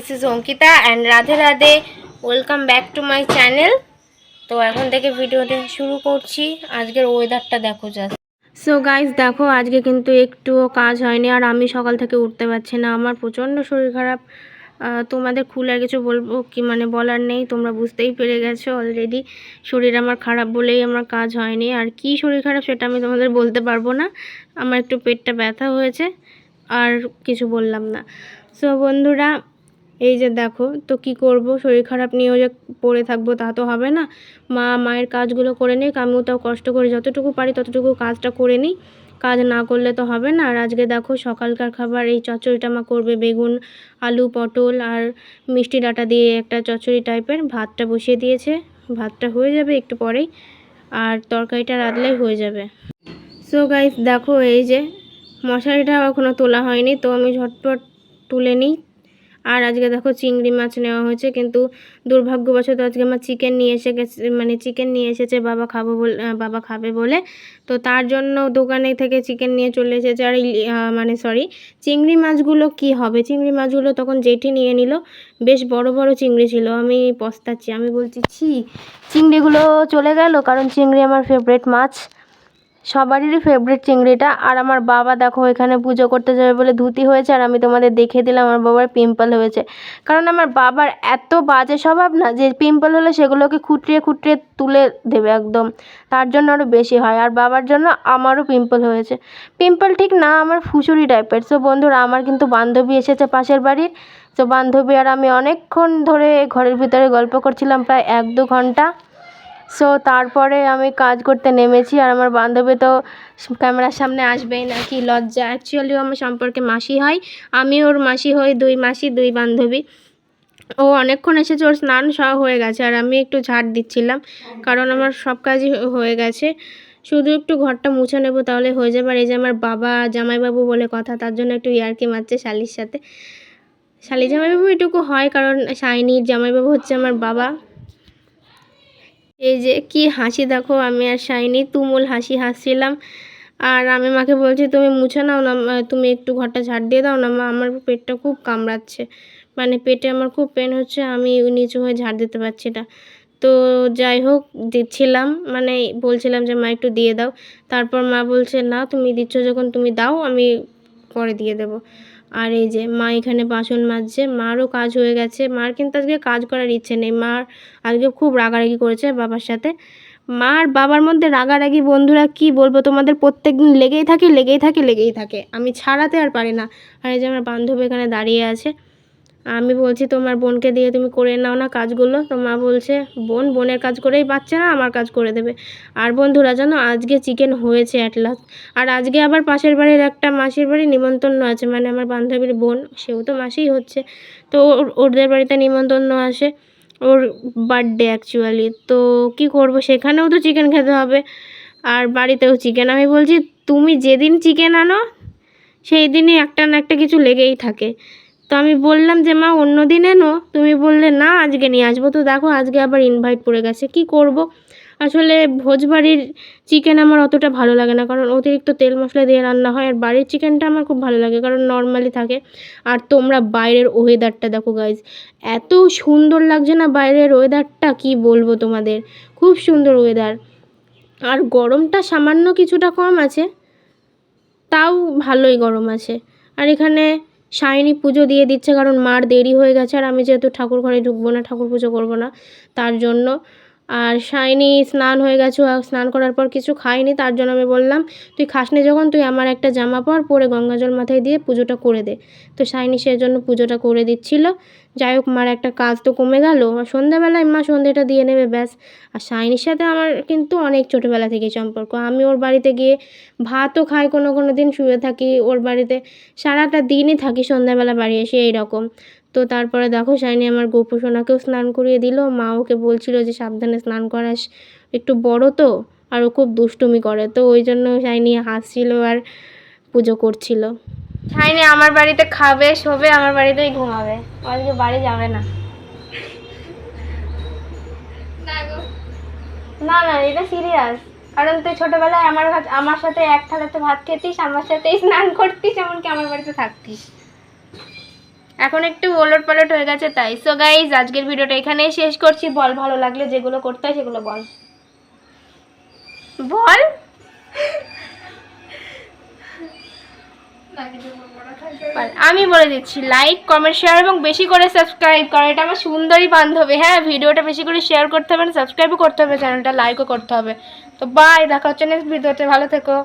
This is Ankita and Radhe Radhe welcome back to my channel তো এখন থেকে ভিডিওটা শুরু করছি। আজকের ওয়েদারটা দেখো জাস্ট সো গাইস দেখো, আজকে কিন্তু একটুও কাজ হয়নি আর আমি সকাল থেকে উঠতে পারছি না। আমার প্রচণ্ড শরীর খারাপ। তোমাদের খুলে কিছু বলব কি মানে বলার নেই, তোমরা বুঝতেই পেরে গেছো অলরেডি শরীর আমার খারাপ বলেই আমার কাজ হয়নি। আর কি শরীর খারাপ সেটা আমি তোমাদের বলতে পারব না। আমার একটু পেটটা ব্যথা হয়েছে, আর কিছু বললাম না। সো বন্ধুরা এই যে দেখো, তো কি করব? শরীর খারাপ নিয়েও যে পড়ে থাকব তা তো হবে না। মা মায়ের কাজগুলো করে নিক, আমিও তাও কষ্ট করে। যতটুকু পারি ততটুকু কাজটা করে নিই। কাজ না করলে তো হবে না। আর আজকে দেখো, সকালকার খাবার, এই চচ্চড়িটা মা করবে। বেগুন, আলু, পটল আর মিষ্টি ডাঁটা দিয়ে একটা চচ্চড়ি টাইপের ভাতটা বসিয়ে দিয়েছে। ভাতটা হয়ে যাবে একটু পরেই। আর তরকারিটা রাঁধলেই হয়ে যাবে। সো গাইস দেখো এই যে মশারিটা এখনও তোলা হয়নি, তো আমি ঝটপট তুলে নিই। আর আজকে দেখো চিংড়ি মাছ নেওয়া হয়েছে, কিন্তু দুর্ভাগ্যবশত আজকে আমার চিকেন নিয়ে এসে গেছে মানে চিকেন নিয়ে এসেছে, বাবা খাব বলে বাবা খাবে বলে। তো তার জন্য দোকানে থেকে চিকেন নিয়ে চলে এসেছে, আর মানে সরি চিংড়ি মাছগুলো কি হবে? চিংড়ি মাছগুলো তখন জেঠি নিয়ে নিল, বেশ বড় বড় চিংড়ি ছিল, আমি পস্তাচ্ছি, আমি বলছি, ছি, চিংড়িগুলো চলে গেল, কারণ চিংড়ি আমার ফেভারিট মাছ। সবারই ফেভারিট চিংড়িটা। আর আমার বাবা দেখো এখানে পুজো করতে যাবে বলে ধুতি হয়েছে আর আমি তোমাদের দেখিয়ে দিলাম আমার বাবার পিম্পল হয়েছে। কারণ আমার বাবার এত বাজে স্বভাব না যে পিম্পল হলে সেগুলোকে খুঁটরিয়ে খুঁটরিয়ে তুলে দেবে একদম। তার জন্য আরও বেশি হয়। আর বাবার জন্য আমারও পিম্পল হয়েছে। পিম্পল ঠিক না, আমার ফুসুরি টাইপের সো বন্ধুরা, আমার কিন্তু বান্ধবী এসেছে পাশের বাড়ির। তো বান্ধবী আর আমি অনেকক্ষণ ধরে ঘরের ভিতরে গল্প করছিলাম, প্রায় এক দু ঘণ্টা। সো তারপরে আমি কাজ করতে নেমেছি আর আমার বান্ধবী তো ক্যামেরার সামনে আসবেই না, কি লজ্জা। অ্যাকচুয়ালি আমার সম্পর্কে মাসি হয়, আমি ওর মাসি হই, দুই মাসি, দুই বান্ধবী। ও অনেকক্ষণ এসেছে, ওর স্নান সব হয়ে গেছে আর আমি একটু ঝাড় দিচ্ছিলাম, কারণ আমার সব কাজই হয়ে গেছে। শুধু একটু ঘরটা মুছে নেব তাহলে হয়ে যাবে, আর এই যে আমার বাবা, জামাইবাবু বলে কথা, তার জন্য একটু ইয়ার্কি মারছে শালির সাথে। শালি জামাইবাবু এটুকু হয়, কারণ শাইনির জামাইবাবু হচ্ছে আমার বাবা। এই যে কি হাসি দেখো, আমি আর শাইনি তুমুল হাসি হাসছিলাম। আর আমি মাকে বলছি, তুমি মুছে নাও না তুমি একটু ঘরটা ঝাড় দিয়ে দাও না, মা, আমার পেটটা খুব কামড়াচ্ছে। মানে পেটে আমার খুব পেন হচ্ছে, আমি নিচু হয়ে ঝাড় দিতে পারছি না। তো যাই হোক, দিচ্ছিলাম মানে বলছিলাম যে, মা, একটু দিয়ে দাও। তারপর মা বলছে, না, তুমি দিচ্ছ যখন তুমি দাও, আমি পরে দিয়ে দেব। আর এই যে মা এখানে বাসন মাজছে, মারও কাজ হয়ে গেছে। মার কিন্তু আজকে কাজ করার ইচ্ছে নেই। মার আজকে খুব রাগারাগি করেছে বাবার সাথে। মার বাবার মধ্যে রাগারাগি বন্ধুরা কি বলব? তোমাদের প্রত্যেক দিন লেগেই থাকে লেগেই থাকে লেগেই থাকে। আমি ছাড়াতে আর পারি না। আর এই যে আমার বান্ধবী এখানে দাঁড়িয়ে আছে। আমি বলছি, তোমার বোনকে দিয়ে তুমি করে নাও না কাজগুলো। তো মা বলছে, বোন, বোনের কাজ করেই পাচ্ছে না, আমার কাজ করে দেবে। আর বন্ধুরা, জানো, আজকে চিকেন হয়েছে অ্যাট লাস্ট আর আজকে আবার পাশের বাড়ির একটা মাসির বাড়ি নিমন্ত্রণ আছে মানে আমার বান্ধবীর বোন, সেও তো মাসেই হচ্ছে। তো ওর- ওদের বাড়িতে নিমন্ত্রণ আসে ওর বার্থডে অ্যাকচুয়ালি তো কি করব, সেখানেও তো চিকেন খেতে হবে। আর বাড়িতেও চিকেন। আমি বলছি, তুমি যেদিন চিকেন আনো, সেই দিনই একটা না একটা কিছু লেগেই থাকে। তো আমি বললাম যে, মা অন্য দিন এনো। তুমি বললে, না, আজকে নিয়ে আসব। তো দেখো, আজকে আবার ইনভাইট পড়ে গেছে। কি করব? আসলে ভোজবাড়ির চিকেন আমার অতটা ভালো লাগে না, কারণ অতিরিক্ত তেল মশলা দিয়ে রান্না হয়, আর বাড়ির চিকেনটা আমার খুব ভালো লাগে, কারণ নর্মালি থাকে। আর তোমরা বাইরের ওয়েদারটা দেখো গাইজ এত সুন্দর লাগছে না বাইরের ওয়েদারটা কি বলব তোমাদের? খুব সুন্দর ওয়েদার আর গরমটা সামান্য কিছুটা কম আছে, তাও ভালোই গরম আছে। আর এখানে সায়নী পুজো দিয়ে দিচ্ছে কারণ মার দেরি হয়ে গেছে আর আমি যেহেতু ঠাকুর ঘরে ঢুকবো না, ঠাকুর পুজো করব না, তার জন্য আর সায়নী স্নান হয়ে গেছে আর স্নান করার পর কিছু খাইনি তার জন্য আমি বললাম, তুই খাসনি যখন, তুই আমার একটা জামা পর, পরে গঙ্গা জল মাথায় দিয়ে পুজোটা করে দে। তো সায়নী সেই জন্য পুজোটা করে দিচ্ছিল। যাই হোক, মার একটা কাজ তো কমে গেল। আর সন্ধ্যাবেলায় মা সন্ধ্যেটা দিয়ে নেবে, ব্যাস। আর সায়নীর সাথে আমার কিন্তু অনেক ছোটোবেলা থেকে সম্পর্ক। আমি ওর বাড়িতে গিয়ে ভাতও খাই, কোনো কোনো দিন শুয়ে থাকি ওর বাড়িতে। সারাটা দিনই থাকি সন্ধ্যাবেলা বাড়ি এসে, এইরকম। তো তারপরে দেখো শাইনি আমার গোপু সোনাকেও স্নান করিয়ে দিল। মা ওকে বলছিল যে সাবধানে স্নান করাস। একটু বড় তো, আর ও খুব দুষ্টুমি করে। তো ওই জন্য শাইনি হাসছিল আর পুজো করছিল। শাইনি, আমার বাড়িতে খাবে, শোবে, আমার বাড়িতেই ঘুমাবে। আজকে বাড়ি যাবে না। না না, এটা সিরিয়াস কারণ তুই ছোটবেলায় আমার আমার সাথে এক থালাতে ভাত খেতিস, আমার সাথেই স্নান করতিস, এমনকি আমার বাড়িতে থাকতিস। এখন একটু ওলট পালট হয়ে গেছে তাই। সো গাইজ আজকের ভিডিওটা এখানেই শেষ করছি। বল ভালো লাগলে যেগুলো করতে হয় সেগুলো বল। বল? আমি বলে দিচ্ছি লাইক কমেন্ট শেয়ার এবং বেশি করে সাবস্ক্রাইব করো। এটা আমার সুন্দরী বান্ধবী। হ্যাঁ ভিডিওটা বেশি করে শেয়ার করতে হবে সাবস্ক্রাইবও করতে হবে চ্যানেলটা লাইকও করতে হবে। তো বাই দেখা হচ্ছে নেক্সট ভিডিওতে ভালো থেকো।